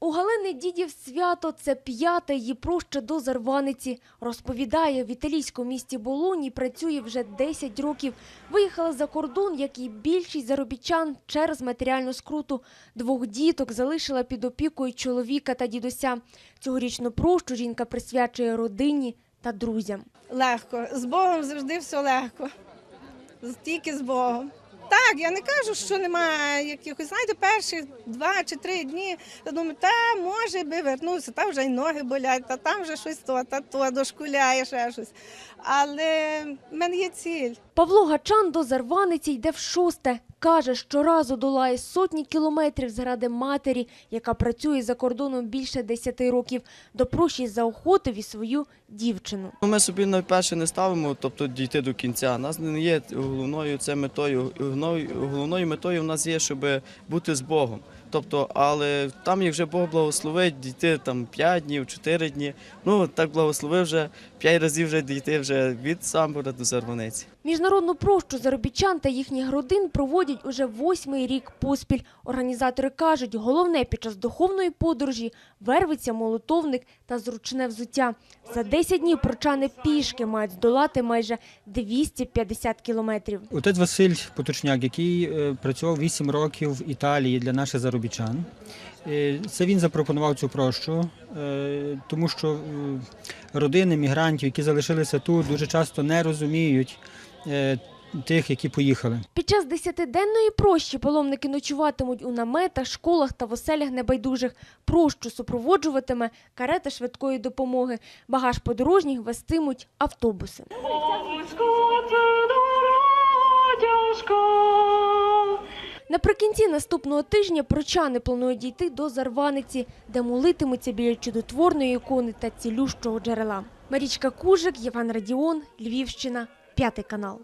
У Галини Дідів свято це п'яте її проща до Зарваниці. Розповідає, в італійському місті Болоні працює вже 10 років. Виїхала за кордон, як і більшість заробітчан, через матеріальну скруту. Двох діток залишила під опікою чоловіка та дідуся. Цьогорічну прощу жінка присвячує родині та друзям. Легко. З Богом завжди все легко. Тільки з Богом. Так, я не кажу, що немає якихось, знаєте, перші два чи три дні. Я думаю, та може би вернувся, та вже й ноги болять, та там вже щось то, та то дошкуляє ще щось. Але в мене є ціль. Павло Гачан до Зарваниці йде в шосте. Каже, щоразу долає сотні кілометрів заради матері, яка працює за кордоном більше 10 років. Допрощить заохотив і свою дівчину. Ну, Ми собі найперше не ставимо, тобто дійти до кінця. Нас не є головною це метою. Головною метою в нас є, щоб бути з Богом. Тобто, але там, як вже Бог благословить, дійти там 5 днів, 4 дні. Ну так благословив вже 5 разів вже дійти вже від Самбора до Зарваниці. Міжнародну прощу заробітчан та їхніх родин проводять уже восьмий рік поспіль. Організатори кажуть, головне під час духовної подорожі – вервиця, молотовник та зручне взуття. За 10 днів прочани пішки мають здолати майже 250 кілометрів. Отець Василь Поточняк, який е, працював 8 років в Італії для наших заробітчан. Е, Це він запропонував цю прощу, е, тому що е, родини мігрантів, які залишилися тут, дуже часто не розуміють тих, які поїхали. Під час десятиденної прощі паломники ночуватимуть у наметах, школах та в оселях небайдужих. Прощу супроводжуватиме карета швидкої допомоги. Багаж подорожніх вестимуть автобуси. Наприкінці наступного тижня прочани планують дійти до Зарваниці, де молитимуться біля чудотворної ікони та цілющого джерела. Марічка Кужик, Єван Радіон, Львівщина, п'ятий канал.